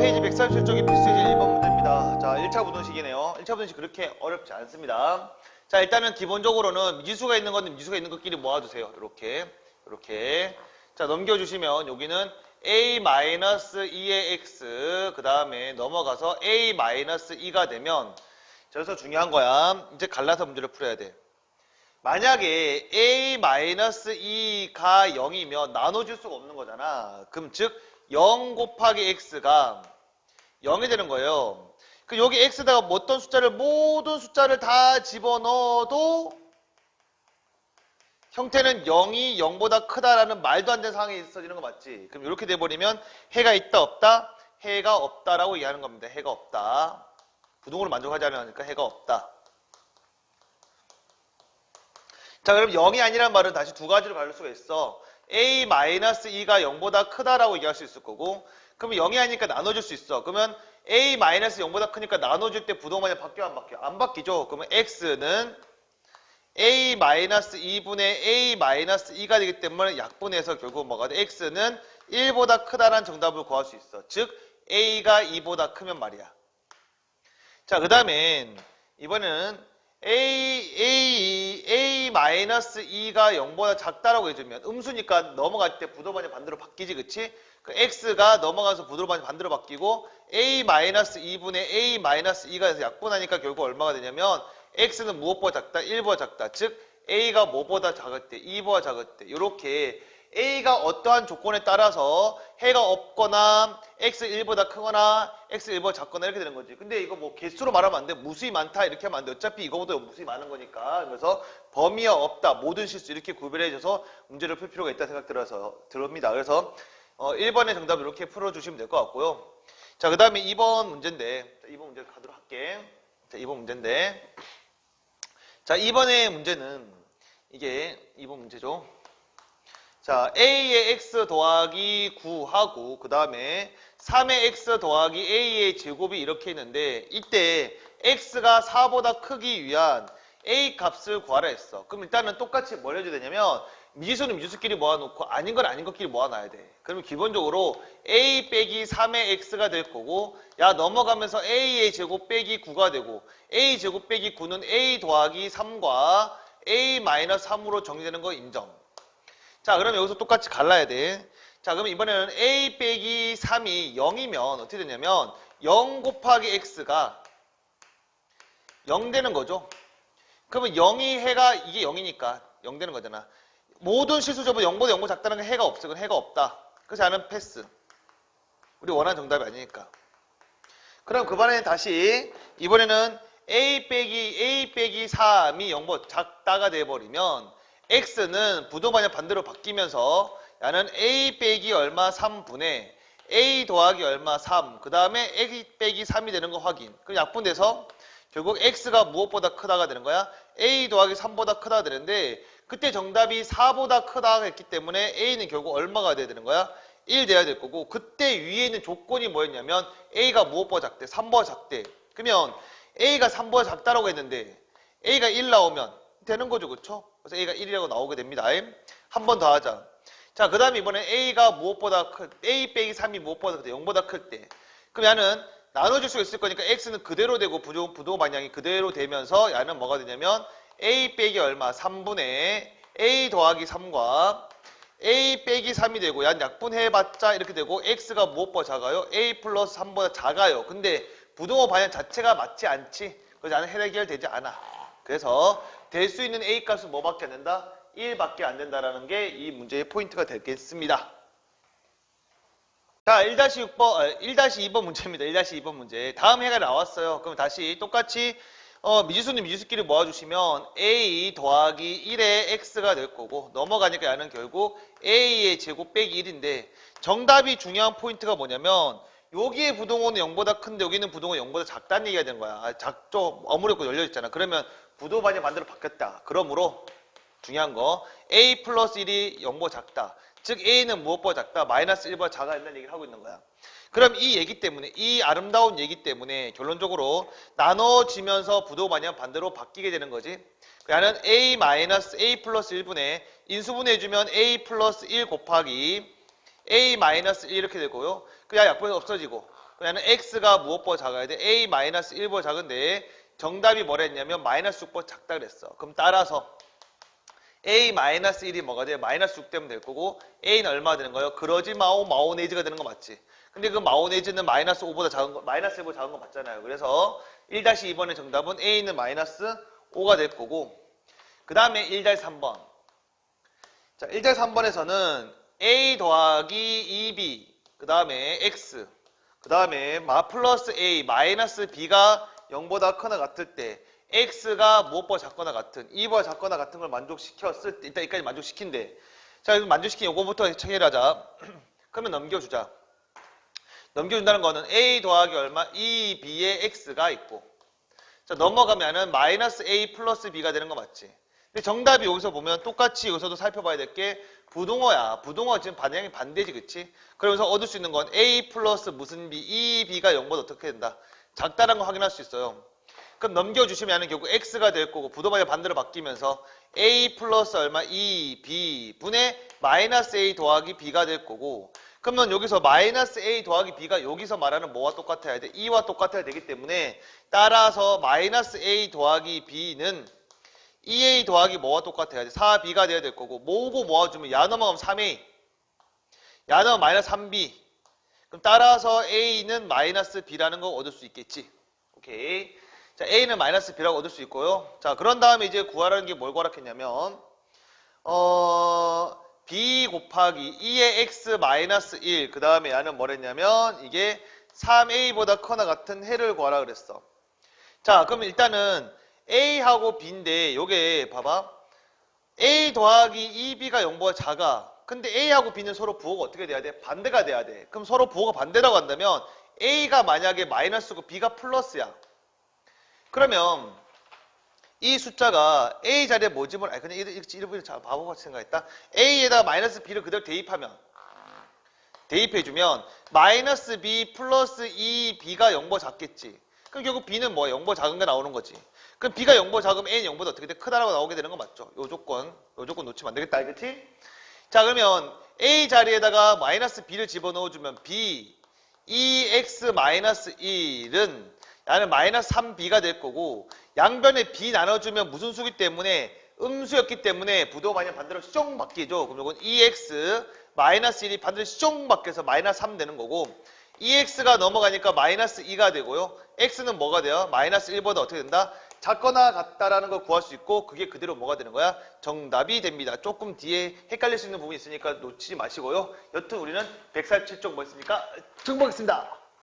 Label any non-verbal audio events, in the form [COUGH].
페이지 137쪽이 필수제 1번 문제입니다. 자, 1차 부등식이네요. 1차 부등식 그렇게 어렵지 않습니다. 자, 일단은 기본적으로는 미지수가 있는 건데 미지수가 있는 것끼리 모아주세요. 이렇게, 이렇게. 자, 넘겨주시면 여기는 a-2의 x, 그 다음에 넘어가서 a-2가 되면, 자, 여기서 중요한 거야. 이제 갈라서 문제를 풀어야 돼. 만약에 a-2가 0이면 나눠줄 수가 없는 거잖아. 그럼 즉, 0 곱하기 x가 0이 되는 거예요. 그 여기 x다가 뭐 어떤 숫자를 모든 숫자를 다 집어넣어도 형태는 0이 0보다 크다라는 말도 안 되는 상황이 있어지는 거 맞지? 그럼 이렇게 돼버리면 해가 있다 없다? 해가 없다라고 얘기하는 겁니다. 해가 없다. 부동으로 만족하지 않으니까 해가 없다. 자 그럼 0이 아니란 말은 다시 두 가지로 가를 수가 있어. a-2가 0보다 크다라고 얘기할 수 있을 거고 그러면 0이 아니니까 나눠줄 수 있어. 그러면 a-0보다 크니까 나눠줄 때 부동반이 바뀌어 안 바뀌어? 안 바뀌죠. 그러면 x는 a-2분의 a-2가 되기 때문에 약분해서 결국 뭐가 돼? x는 1보다 크다라는 정답을 구할 수 있어. 즉 a가 2보다 크면 말이야. 자, 그 다음엔 이번에는 a, a, a-2가 0보다 작다라고 해주면 음수니까 넘어갈 때 부도반이 반대로 바뀌지, 그치? 그 x가 넘어가서 부도반이 반대로 바뀌고 a-2분의 a-2가 해서 약분하니까 결국 얼마가 되냐면 x는 무엇보다 작다? 1보다 작다. 즉 a가 뭐보다 작을 때? 2보다 작을 때. 이렇게 a가 어떠한 조건에 따라서 해가 없거나 x 1보다 크거나 x 1보다 작거나 이렇게 되는 거지. 근데 이거 뭐 개수로 말하면 안 돼. 무수히 많다 이렇게 하면 안 돼. 어차피 이거보다 무수히 많은 거니까. 그래서 범위가 없다. 모든 실수 이렇게 구별해줘서 문제를 풀 필요가 있다 생각 들어서 들어옵니다. 그래서 어, 1번의 정답 이렇게 풀어주시면 될 것 같고요. 자, 그 다음에 2번 문제인데, 자, 2번 문제 가도록 할게. 자, 2번 문제인데, 자, 2번의 문제는 이게 2번 문제죠. 자, a의 x 더하기 9하고 그 다음에 3의 x 더하기 a의 제곱이 이렇게 있는데 이때 x가 4보다 크기 위한 a 값을 구하라 했어. 그럼 일단은 똑같이 뭘 해줘야 되냐면 미지수는 미지수끼리 모아놓고 아닌 건 아닌 것끼리 모아놔야 돼. 그러면 기본적으로 a 빼기 3의 x가 될 거고 야 넘어가면서 a의 제곱 빼기 9가 되고 a 제곱 빼기 9는 a 더하기 3과 a 마이너스 3으로 정리되는 거 인정. 자 그럼 여기서 똑같이 갈라야 돼. 자 그럼 이번에는 a 빼기 3이 0이면 어떻게 되냐면 0 곱하기 x가 0 되는 거죠. 그러면 0이 해가 이게 0이니까 0 되는 거잖아. 모든 실수점은 0보다 0보다 작다는 게 해가 없어. 그건 해가 없다. 그래서 나는 패스. 우리 원하는 정답이 아니니까. 그럼 그 반에 다시 이번에는 a 빼기 a 빼기 3이 0보다 작다가 돼버리면 x는 부동반의 반대로 바뀌면서 야는 a 빼기 얼마 3분의 a 더하기 얼마 3. 그 다음에 a 빼기 3이 되는 거 확인. 그럼 약분돼서 결국 x가 무엇보다 크다가 되는 거야? a 더하기 3보다 크다가 되는데 그때 정답이 4보다 크다 했기 때문에 a는 결국 얼마가 돼야 되는 거야? 1 돼야 될 거고 그때 위에 있는 조건이 뭐였냐면 a가 무엇보다 작대? 3보다 작대. 그러면 a가 3보다 작다라고 했는데 a가 1 나오면 되는 거죠. 그쵸? 그래서 a가 1이라고 나오게 됩니다. 한 번 더 하자. 자, 그 다음에 이번에 a가 무엇보다 클, a 빼기 3이 무엇보다 클 때, 0보다 클 때. 그럼 야는 나눠줄 수 있을 거니까 x는 그대로 되고 부도, 부도 방향이 그대로 되면서 야는 뭐가 되냐면 a 빼기 얼마? 3분의 a 더하기 3과 a 빼기 3이 되고 야 약분해봤자 이렇게 되고 x가 무엇보다 작아요? a 플러스 3보다 작아요. 근데 부동호 방향 자체가 맞지 않지. 그래서 나는 해결되지 않아. 그래서 될 수 있는 a 값은 뭐밖에 안 된다? 1밖에 안 된다라는 게 이 문제의 포인트가 되겠습니다. 자, 1-6번, 1-2번 문제입니다. 1-2번 문제. 다음 해가 나왔어요. 그럼 다시 똑같이 어, 미지수는 미지수끼리 모아주시면 a 더하기 1의 x가 될 거고 넘어가니까 야는 결국 a의 제곱 빼기 1인데 정답이 중요한 포인트가 뭐냐면 여기에 부동호는 0보다 큰데 여기는 부동호 0보다 작다는 얘기가 되는 거야. 아, 작죠? 어무렵고 열려있잖아. 그러면 부도반이 반대로 바뀌었다. 그러므로 중요한 거 a 플러스 1이 0보다 작다. 즉 a는 무엇보다 작다? 마이너스 1보다 작아 있다는 얘기를 하고 있는 거야. 그럼 이 얘기 때문에 이 아름다운 얘기 때문에 결론적으로 나눠지면서 부도반이 반대로 바뀌게 되는 거지. 그러는 a 마이너스 a 플러스 1분의 인수분해해주면 a 플러스 1 곱하기 a 마이너스 1 이렇게 되고요. 그냥 약분이 없어지고 그러면 x가 무엇보다 작아야 돼? a 마이너스 1보다 작은데 정답이 뭐라 했냐면 마이너스 6보다 작다 그랬어. 그럼 따라서 a 마이너스 1이 뭐가 돼? 마이너스 6 되면 될 거고 a는 얼마 되는 거예요? 그러지 마오 마오네이즈가 되는 거 맞지? 근데 그 마오네이즈는 마이너스 5보다 작은 거, 마이너스 1보다 작은 거 맞잖아요. 그래서 1-2번의 정답은 a는 마이너스 5가 될 거고 그 다음에 1-3번 자 1-3번에서는 a 더하기 2b 그 다음에 x 그 다음에 마 플러스 a 마이너스 b가 0보다 크거나 같을 때 x가 무엇보다 작거나 같은 2보다 작거나 같은 걸 만족시켰을 때 일단 여기까지 만족시킨대 자 이거 만족시킨 요거부터 체결 하자. [CLEARS THROAT] 그러면 넘겨주자. 넘겨준다는 거는 a 더하기 얼마? 2b의 x가 있고. 자 넘어가면은 마이너스 a 플러스 b가 되는 거 맞지? 근데 정답이 여기서 보면 똑같이 여기서도 살펴봐야 될 게 부동어야. 부동어 지금 반영이 반대지, 그치? 그러면서 얻을 수 있는 건 A 플러스 무슨 B, 이 B가 0보다 어떻게 된다? 작다는 거 확인할 수 있어요. 그럼 넘겨주시면 결국 X가 될 거고 부동어의 반대로 바뀌면서 A 플러스 얼마? 2 B 분의 마이너스 A 더하기 B가 될 거고 그러면 여기서 마이너스 A 더하기 B가 여기서 말하는 뭐와 똑같아야 돼? 2와 똑같아야 되기 때문에 따라서 마이너스 A 더하기 B는 2a 더하기 뭐와 똑같아야 돼? 4b가 돼야 될 거고 모으고 모아주면 야 넘어가면 3a 야 넘어가면 마이너스 3b 그럼 따라서 a는 마이너스 b라는 거 얻을 수 있겠지? 오케이. 자 a는 마이너스 b라고 얻을 수 있고요. 자 그런 다음에 이제 구하라는 게 뭘 구하라했냐면 어 b 곱하기 2의 x 마이너스 1 그 다음에 야는 뭐랬냐면 이게 3a보다 커나 같은 해를 구하라 그랬어. 자 그럼 일단은 A하고 B인데 요게 봐봐. A 더하기 2B가 0보다 작아 근데 A하고 B는 서로 부호가 어떻게 돼야 돼? 반대가 돼야 돼 그럼 서로 부호가 반대라고 한다면 A가 만약에 마이너스고 B가 플러스야 그러면 이 숫자가 A 자리에 모집을 아니 그냥 잘 바보같이 생각했다 A에다 마이너스 B를 그대로 대입하면 대입해주면 마이너스 B 플러스 2B가 0보다 작겠지 그럼 결국 B는 뭐야? 0보다 작은 게 나오는 거지. 그럼 B가 0보다 작으면 A는 0보다 어떻게 돼? 크다라고 나오게 되는 거 맞죠? 요 조건, 요 조건 놓치면 안 되겠다. 알겠지? 자, 그러면 A 자리에다가 마이너스 B를 집어넣어주면 B, 2X 마이너스 1은 야는 마이너스 3B가 될 거고 양변에 B 나눠주면 무슨 수기 때문에 음수였기 때문에 부도 마냥 반대로 쫑 바뀌죠. 그럼 이건 2X 마이너스 1이 반대로 쫑 바뀌어서 마이너스 3 되는 거고 2x가 넘어가니까 마이너스 2가 되고요. x는 뭐가 돼요? 마이너스 1보다 어떻게 된다? 작거나 같다라는 걸 구할 수 있고 그게 그대로 뭐가 되는 거야? 정답이 됩니다. 조금 뒤에 헷갈릴 수 있는 부분이 있으니까 놓치지 마시고요. 여튼 우리는 147쪽 뭐 있습니까? 정보겠습니다.